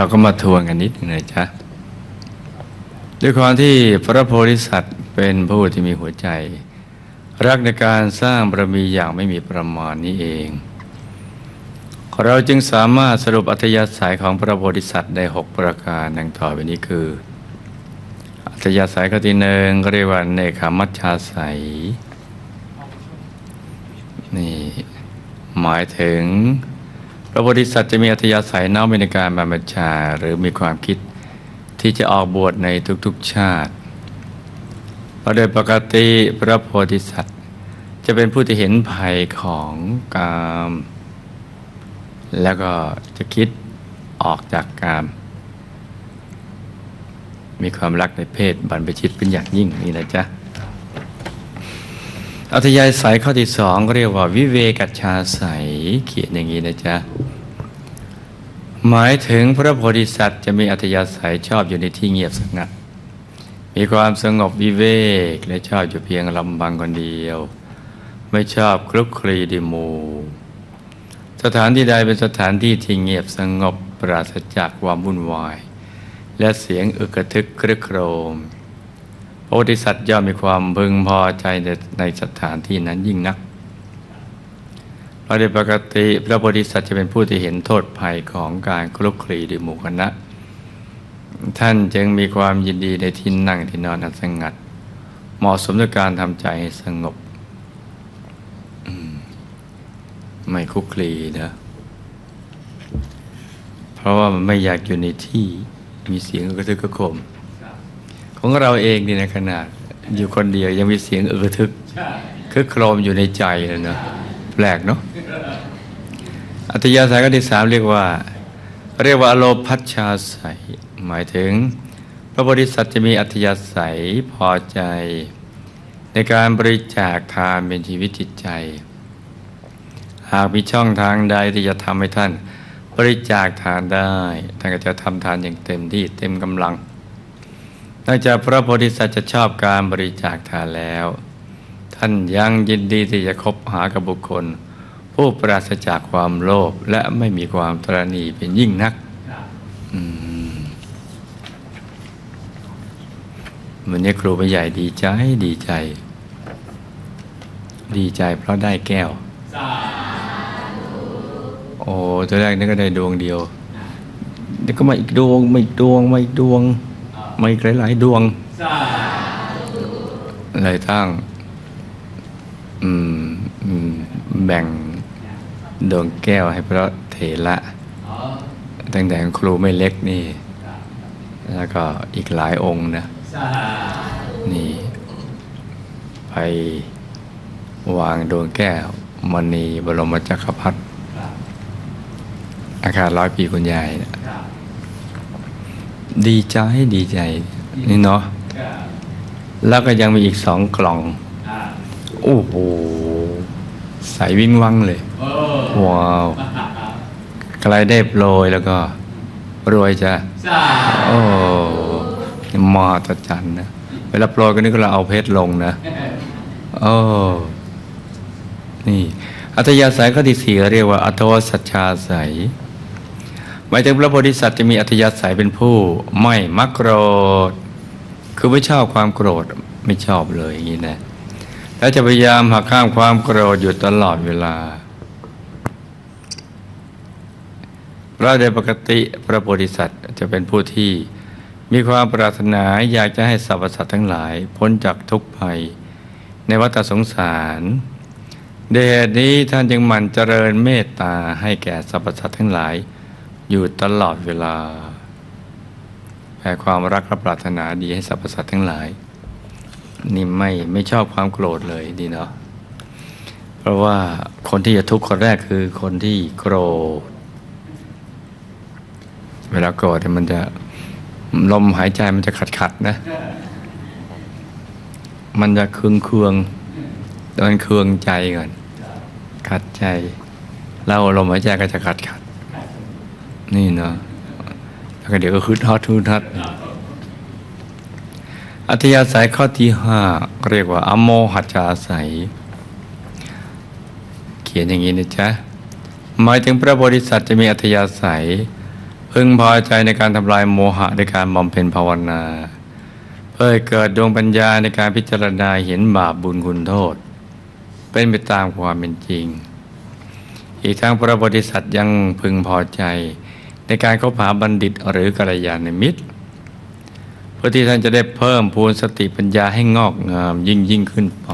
เราก็มาทวนกันนิดหนึงนะจ๊ะด้วยความที่พระโพธิสัตว์เป็นผู้ที่มีหัวใจ รักในการสร้างบารมีอย่างไม่มีประมาณนี้เอง เราจึงสามารถสรุปอัธยาศัยของพระโพธิสัตว์ได้หกประการดังต่อไปนี้คือ อัธยาศัยข้อที่หนึ่งก็เรียกว่าเนคขมัชชาศัยนี่หมายถึง พระโพธิสัตว์จะมีอัธยาศัยน้อมไปในการบรรพชาหรือมีความคิดที่จะออกบวชในทุกๆชาติเพราะโดยปกติพระโพธิสัตว์ จะเป็นผู้ที่เห็นภัยของกามแล้วก็จะคิดออกจากกาม มีความรักในเพศบรรพชิตเป็นอย่างยิ่งนี่นะจ๊ะ อัธยาศัยข้อที่สองก็เรียกว่า วิเวกัจชาศัยเขียนอย่างนี้นะจ๊ะ หมายถึงพระโพธิสัตว์จะมีอัธยาศัยชอบอยู่ในที่เงียบสงัด มีความสงบวิเวกและชอบอยู่เพียงลำพังคนเดียว ไม่ชอบคลุกคลีดิมู สถานที่ใดเป็นสถานที่ที่เงียบสงบปราศจากความวุ่นวาย และเสียงอึกระทึกครึกโครม โพธิสัตว์ย่อมมีความพึงพอใจในสถานที่นั้นยิ่งนักเพราะโดยปกติพระโพธิสัตว์จะเป็นผู้ที่เห็นโทษภัยของการคลุกคลีด้วยหมู่คณะ ท่านจึงมีความยินดีในที่นั่งที่นอนอันสงัด เหมาะสมกับการทำใจให้สงบ ไม่คลุกคลีนะ เพราะว่ามันไม่อยากอยู่ในที่มีเสียงกระทึกกระโคม ของเราเองนี่ในขนาดอยู่คนเดียวยังมีเสียงอึกกระทึกคือโครมอยู่ในใจเลยเนาะแปลกเนาะอัตยาศัยข้อที่สามเรียกว่า เรียกว่าอโลพัชชาศัยหมายถึง พระโพธิสัตว์จะมีอัธยาศัยพอใจ ในการบริจาคทานเป็นชีวิตจิตใจ หากมีช่องทางใดที่จะทำให้ท่านบริจาคทานได้ท่านก็จะทำทานอย่างเต็มที่เต็มกำลังน อกจากพระโพธิสัตว์จะชอบการบริจาคทานแล้ว ท่านยังยินดีที่จะคบหากับบุคคล ผู้ปราศจากความโลภและไม่มีความตรณีเป็นยิ่งนักมวันนี้ครูผู้ใหญ่ดีใจดีใจ ดีใจเพราะได้แก้ว โอ้ตัวแรกนี่ก็ได้ดวงเดียวเดี๋ยวก็มาอีกดวงมาอีกดวงมาอีกดวง มาอีกหลาย ๆ ดวง เลยตั้งแบ่งดวงแก้วให้พระเถระตั้งแต่ครูไม่เล็กนี่ แล้วก็อีกหลายองค์นะ นี่ ไปวางดวงแก้วมณีบรมจักรพรรดิอาคารร้อยปีคุณยายนะ ดีใจดีใจ นี่เนาะแล้วก็ยังมีอีกสองกล่องโอ้โหใสวิ่งวังเลย ว้าวใครได้โปรยแล้วก็ รวยจ้ะโอ้มาตรจันนะ เวลาโปรยก็นึกว่าเราเอาเพชรลงนะโอ้นี่ อัธยาศัยข้อที่สี่เรียกว่า อัตวสัจชาศัย หมายถึงพระโพธิสัตว์จะมีอัธยาศัยเป็นผู้ไม่มักโกรธ คือไม่ชอบความโกรธไม่ชอบเลยอย่างนี้นะแล้วจะพยายามหักข้ามความโกรธอยู่ตลอดเวลาพราะโดยปกติพระโพธิสัตว์จะเป็นผู้ที่มีความปรารถนาอยากจะให้สรรพสัตว์ทั้งหลาย พ้นจากทุกข์ภัย ในวัฏสงสาร เดชนี้ท่านจึงหมั่นเจริญเมตตาให้แก่สรรพสัตว์ทั้งหลาย อยู่ตลอดเวลาแผ่ความรักและปรารถนาดีให้สรรพสัตว์ทั้งหลาย นี่ไม่ไม่ชอบความโกรธเลยดีเนาะเพราะว่าคนที่จะทุกข์คนแรกคือคนที่โกรธ เวลาโกรธมันจะลมหายใจมันจะขัดขัดนะ มันจะเคืองเคืองมันเคืองใจก่อน ขัดใจ แล้วลมหายใจก็จะขัดขัด นี่เนาะแล้วก็เดี๋ยวก็ฮึดฮอดฮึดฮัดอัธยาศัยข้อที่ห้าเรียกว่าอโมหัจาศัย เขียนอย่างนี้นะจ๊ะ หมายถึงพระโพธิสัตว์จะมีอัธยาศัย พึงพอใจในการทำลายโมหะในการบำเพ็ญภาวนา เพื่อเกิดดวงปัญญาในการพิจารณาเห็นบาปบุญคุณโทษ เป็นไปตามความเป็นจริง อีกทั้งพระโพธิสัตว์ยังพึงพอใจ ในการคบหาบัณฑิตหรือกัลยาณมิตรเพื่อที่ท่านจะได้เพิ่มพูนสติปัญญาให้งอกงามยิ่งยิ่งขึ้นไป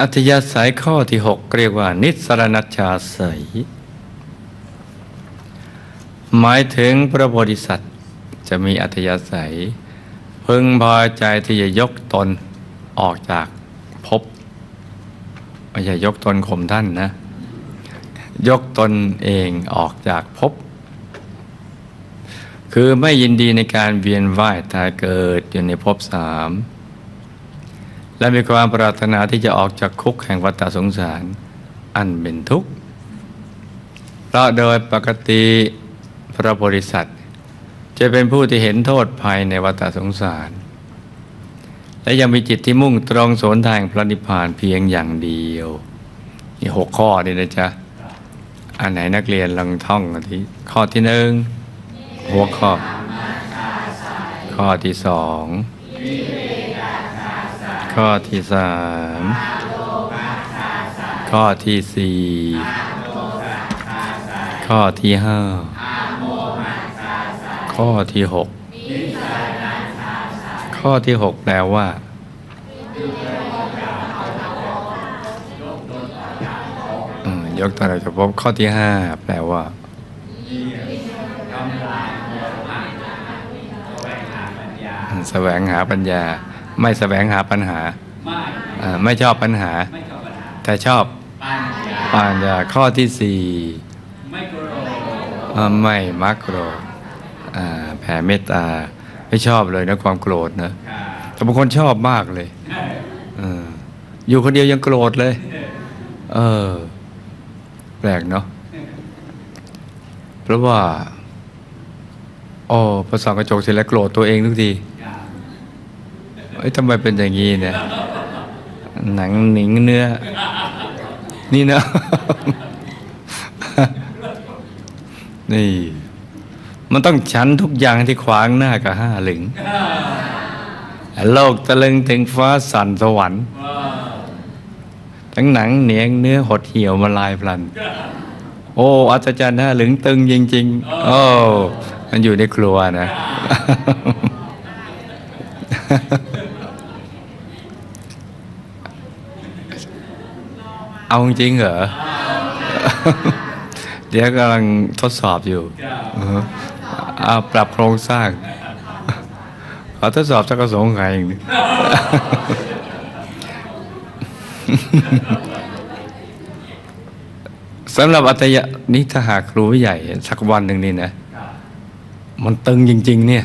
อัธยาศัยข้อที่ 6 เรียกว่า นิสรณัชชาใสยหมายถึงพระโพธิสัตว์จะมีอัธยาศัย พึงพอใจที่จะยกตนออกจากภพไม่ใช่ยกตนข่มท่านนะ ยกตนเองออกจากภพคือไม่ยินดีในการเวียนว่ายตายเกิดอยู่ในภพสามและมีความปรารถนาที่จะออกจากคุกแห่งวัฏสงสาร อันเป็นทุกข์เพราะโดยปกติพระโพธิสัตว์จะเป็นผู้ที่เห็นโทษภัยในวัฏสงสาร และยังมีจิตที่มุ่งตรงสนทางพระนิพพานเพียงอย่างเดียวนี่หกข้อนี่นะจ๊ะ อันไหนนักเรียนลองท่องที่ข้อที่หนึ่งหัวข้อ ข้อที่สองข้อที่สามข้อที่สี่ข้อที่ห้าข้อที่หกข้อที่หกแปลว่า ยกตัวเราจะพบข้อที่ห้าแปลว่าแสวงหาปัญญา ไม่แสวงหาปัญหา ไม่อ่าไม่ชอบปัญหาญหา แต่ชอบปัญญาข้อที่สี่ไม่มักโกรธแผ่เมตตาไม่ชอบเลยนะความโกรธนะแต่บางคนชอบมากเลยออยู่คนเดียวยังโกรธเลย เออ ปลกเนาะเพราะว่าโอ้พอส่องกระจกเสร็จแล้วโกรธตัวเองทุกทีค่ะเอ้ยทำไมเป็นอย่างนี้เนี่ย หนังหนิงเนื้อ นี่นะ นี่ มันต้องชันทุกอย่างที่ขวางหน้ากับห้าหลึงโลกตะลึงถึงฟ้าสั่นสวรรค์ว้าว ทั้งหนังเหนียงเนื้อหดเหี่ยวมาลายพลัน โอ้อัศจรรย์ห้าหลึงตึงจริง ๆ โอ้มันอยู่ในครัวนะ เอาจริงเหรอ เดี๋ยวกำลังทดสอบอยู่เอาปรับโครงสร้าง ขอทดสอบสักกระสงไงอีกหนึ่ง สำหรับอัตยะนี่ถ้าหากครูใหญ่ สักวันหนึ่งนี่นะ มันตึงจริง ๆ เนี่ย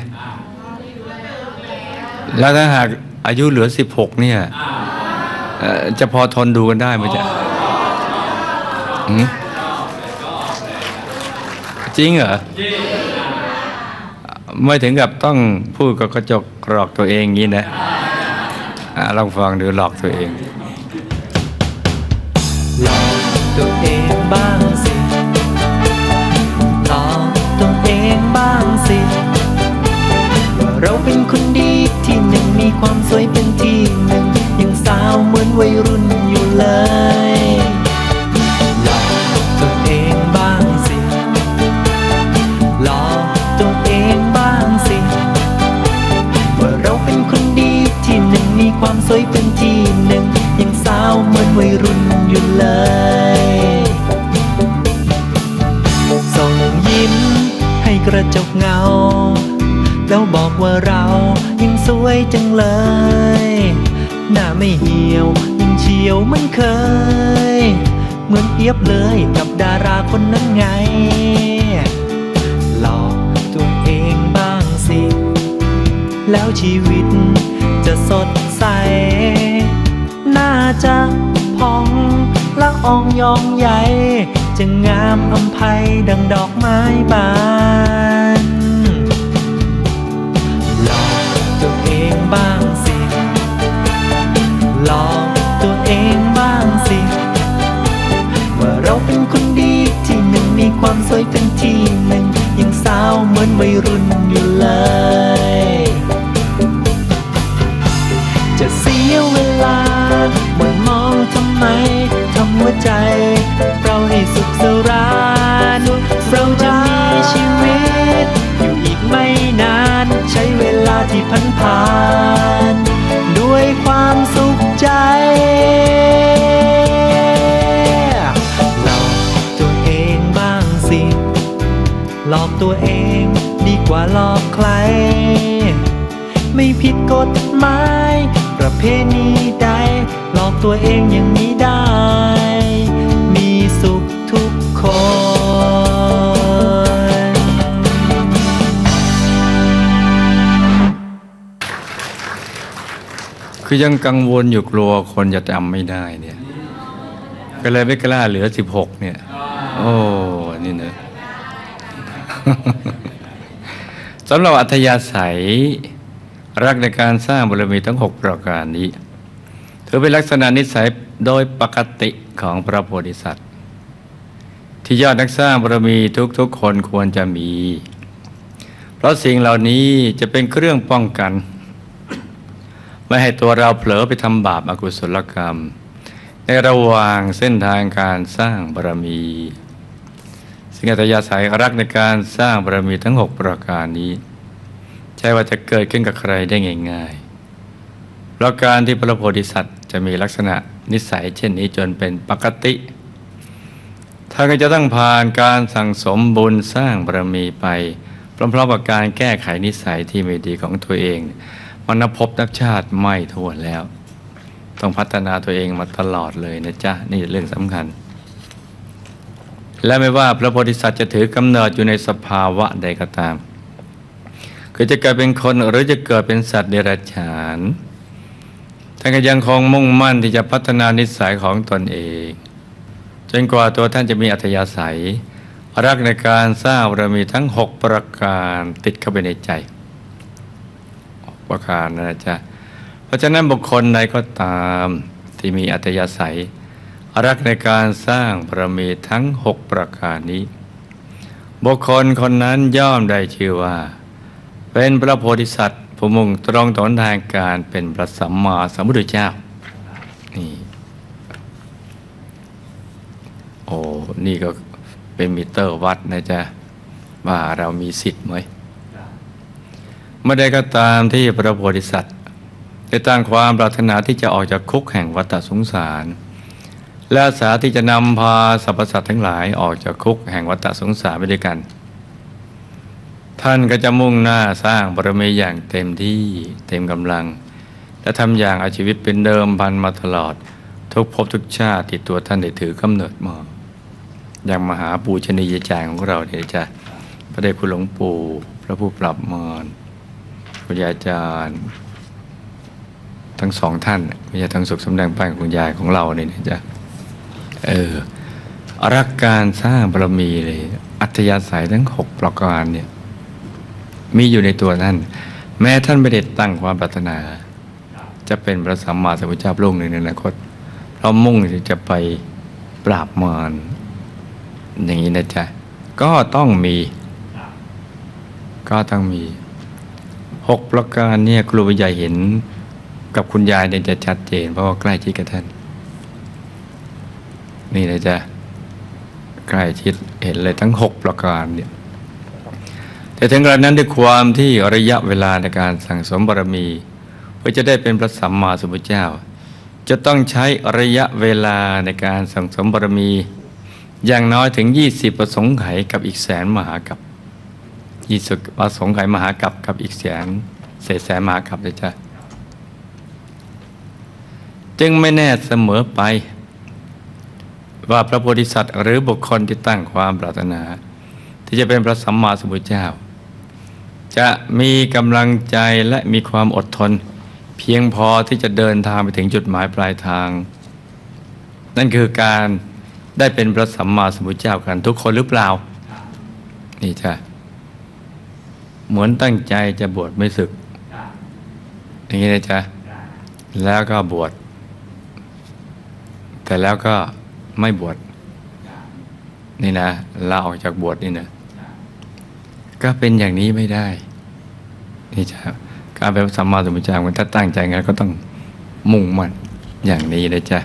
แล้วถ้าหากอายุเหลือสิบหกเนี่ยจะพอทนดูกันได้ไหมจ๊ะจริงเหรอ ไม่ถึงกับต้องพูดกับกระจกหลอกตัวเองงี้นะลองฟังดูหลอกตัวเอง ตัวเองบ้างสิลองตัวเองบ้างสิว่าเราเป็นคนดีที่หนึ่งมีความสวยเป็นที่หนึ่งยังสาวเหมือนวัยรุ่นอยู่เลย คนนั้นไง หลอกตัวเองบ้างสิ แล้วชีวิตจะสดใส น่าจะพองละอองยองใหญ่ จะงามอำไพดังดอกไม้บานหลองตัวเองบ้างสิหลองตัวเองบ้างสิ ว่าเราเป็นคนดี ความสวยเป็นที่หนึ่งยังสาวเหมือนวัยรุ่นอยู่เลย จะเสียเวลาหมดมองทำไมทำหัวใจ เราให้สุขสรานเราจะมีชีวิต อยู่อีกไม่นาน ใช้เวลาที่พันผ่าน ตัวเอง ดีกว่าหลอกใคร ไม่ผิดกฎหมาย ประเพณีใด หลอกตัวเองอย่างนี้ได้ มีสุขทุกคนคือยังกังวลอยู่กลัวคนจะจำไม่ได้เนี่ยก็เลยไม่กล้าเหลือสิบหกเนี่ย โอ้ นี่เนอะ สำหรับอัธยาศัย รักในการสร้างบารมีทั้งหกประการนี้ถือเป็นลักษณะนิสัยโดยปกติของพระโพธิสัตว์ ที่ยอดนักสร้างบารมีทุกๆคนควรจะมี เพราะสิ่งเหล่านี้จะเป็นเครื่องป้องกัน ไม่ให้ตัวเราเผลอไปทำบาปอากุศลกรรม ในระหว่างเส้นทางการสร้างบารมี สิ่งอัตยาศัยรักในการสร้างบารมีทั้งหกประการนี้ ใช่ว่าจะเกิดขึ้นกับใครได้ง่ายๆเพราะการที่พระโพธิสัตว์จะมีลักษณะนิสัยเช่นนี้จนเป็นปกติท่านก็จะต้องผ่านการสั่งสมบุญสร้างบารมีไปพร้อมๆกับการแก้ไขนิสัยที่ไม่ดีของตัวเองมันนับพบนับชาติไม่ทั่วนแล้ว ต้องพัฒนาตัวเองมาตลอดเลยนะจ๊ะ นี่เรื่องสำคัญ และไม่ว่าพระโพธิสัตว์จะถือกำเนิดอยู่ในสภาวะใดก็ตาม คือจะเกิดเป็นคนหรือจะเกิดเป็นสัตว์เดรัจฉานท่านก็ยังคงมุ่งมั่นที่จะพัฒนานิสัยของตนเอง จนกว่าตัวท่านจะมีอัธยาศัย รักในการสร้างบารมีทั้งหกประการติดเข้าไปในใจประการนะจ๊ะเพราะฉะนั้นบุคคลใดก็ตามที่มีอัตยาศัย รักในการสร้างบารมีทั้งหกประการนี้ บุคคลคนนั้นย่อมได้ชื่อว่า เป็นพระโพธิสัตว์ผู้มุ่งตรงต่อทางการเป็นพระสัมมาสัมพุทธเจ้านี่โอ้นี่ก็เป็นมิเตอร์วัดนะจ๊ะว่าเรามีสิทธิ์ไหมเมื่อใดก็ตามที่พระโพธิสัตว์ได้ตั้งความปรารถนาที่จะออกจากคุกแห่งวัฏสงสาร และอาสาที่จะนำพาสรรพสัตว์ทั้งหลายออกจากคุกแห่งวัฏสงสารไปด้วยกัน ท่านก็จะมุ่งหน้าสร้างบารมีอย่างเต็มที่เต็มกำลัง และทำอย่างอาชีวิตเป็นเดิมพันมาตลอด ทุกภพทุกชาติที่ตัวท่านได้ถือกำเนิดมาอย่างมหาปูชนียจารย์ของเราเนี่ยจะพระเดชคุณหลวงปู่พระผู้ปรับมารคุณยายอาจารย์ ทั้งสองท่านไม่ใช่ทั้งสุขสำแดงป้ายของคุณยายของเราเนี่ยจะ เออรักการสร้างบารมีเลย อัธยาศัยทั้งหกประการเนี่ย มีอยู่ในตัวท่าน แม้ท่านไม่ได้ตั้งความปรารถนา จะเป็นพระสัมมาสัมพุทธเจ้าพระองค์หนึ่งในอนาคตเพราะมุ่งจะไปปราบมารอย่างนี้นะจ๊ะ ก็ต้องมี ก็ต้องมีหกประการเนี่ยครูวิญญาเห็นกับคุณยายเนี่ยจะชัดเจน เพราะว่าใกล้ชิดกับท่าน นี่นะจ๊ะใกล้ชิดเห็นเลยทั้งหกประการเนี่ยแต่ถึงกระนั้นด้วยความที่ระยะเวลาในการสั่งสมบารมี เพื่อจะได้เป็นพระสัมมาสัมพุทธเจ้า จะต้องใช้ระยะเวลาในการสั่งสมบารมี อย่างน้อยถึง 20 ประสงค์ไขกับอีกแสนมหากับยี่สิบประสงค์ไขมหากับกับอีกแสนเศษแสนมหากับเลยจ้ะจึงไม่แน่เสมอไป ว่าพระโพธิสัตว์หรือบุคคลที่ตั้งความปรารถนา ที่จะเป็นพระสัมมาสัมพุทธเจ้า จะมีกำลังใจและมีความอดทน เพียงพอที่จะเดินทางไปถึงจุดหมายปลายทาง นั่นคือการได้เป็นพระสัมมาสัมพุทธเจ้ากันทุกคนหรือเปล่า นี่จ้ะเหมือนตั้งใจจะบวชไม่ศึก อย่างนี้นะจ๊ะแล้วก็บวชแต่แล้วก็ ไม่บวชนี่นะลาออกจากบวชนี่นะก็เป็นอย่างนี้ไม่ได้ นี่จ้ะการเป็นพระสัมมาสัมพุทธเจ้ามันถ้าตั้งใจงั้นก็ต้องมุ่งมั่นอย่างนี้นะจ๊ะ